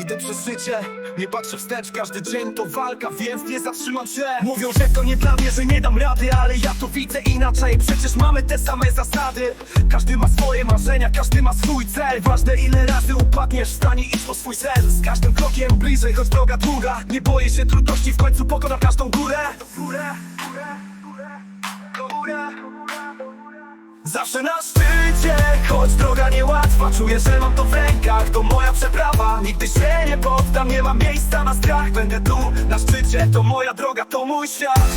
Idę przez życie, nie patrzę wstecz Każdy dzień to walka, więc nie zatrzymam się. Mówią, że to nie dla mnie, że nie dam rady Ale ja to widzę inaczej, przecież mamy te same zasady. Każdy ma swoje marzenia, każdy ma swój cel. Ważne ile razy upadniesz, wstań i idź po swój cel. Z każdym krokiem bliżej, choć droga długa. Nie boję się trudności, w końcu pokonam każdą górę, górę, górę Zawsze na szczycie, choć droga niełatwa Czuję, że mam to w rękach, to moja przeprawa. Nigdy się nie poddam, nie mam miejsca na strach. Będę tu, na szczycie, to moja droga, to mój świat.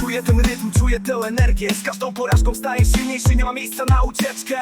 Czuję ten rytm, czuję tę energię. Z każdą porażką staję silniejszy, nie ma miejsca na ucieczkę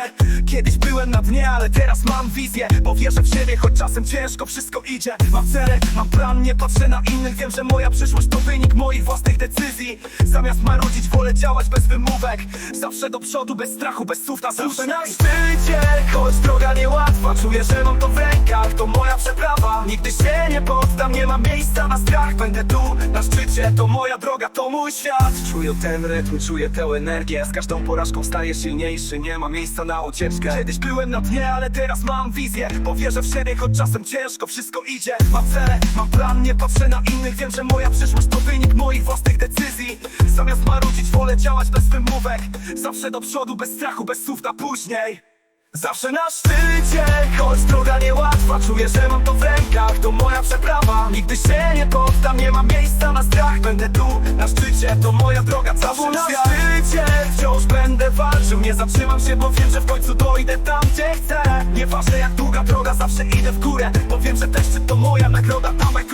na dnie, ale teraz mam wizję Bo wierzę w siebie, choć czasem ciężko wszystko idzie. Mam cele, mam plan, nie patrzę na innych. Wiem, że moja przyszłość to wynik moich własnych decyzji. Zamiast marudzić, wolę działać bez wymówek. Zawsze do przodu, bez strachu, bez słów na Zawsze. Na szczycie, choć droga niełatwa Czuję, że mam to w rękach, to moja przeprawa Nigdy się nie poddam, nie mam miejsca na strach. Będę tu, na szczycie, to moja droga, to mój świat. Czuję ten rytm, czuję tę energię. Z każdą porażką staję silniejszy, nie ma miejsca na ucieczkę. Kiedyś byłem na dnie, ale teraz mam wizję. Bo wierzę w siebie, choć czasem ciężko wszystko idzie. Mam cele, mam plan, nie patrzę na innych. Wiem, że moja przyszłość to wynik moich własnych decyzji. Zamiast marudzić, wolę działać bez wymówek. Zawsze do przodu, bez strachu, bez słów na później Zawsze na szczycie, choć droga niełatwa Czuję, że mam to w rękach, to moja przeprawa. Nigdy się nie poddam, nie mam miejsca na strach. Będę tu, na szczycie, to moja droga Zawsze na szczycie, wciąż będę walczył Nie zatrzymam się, bo wiem, że w końcu dojdę tam, gdzie chcę. Nieważne jak długa droga, zawsze idę w górę Bo wiem, że ten szczyt to moja nagroda, tam jak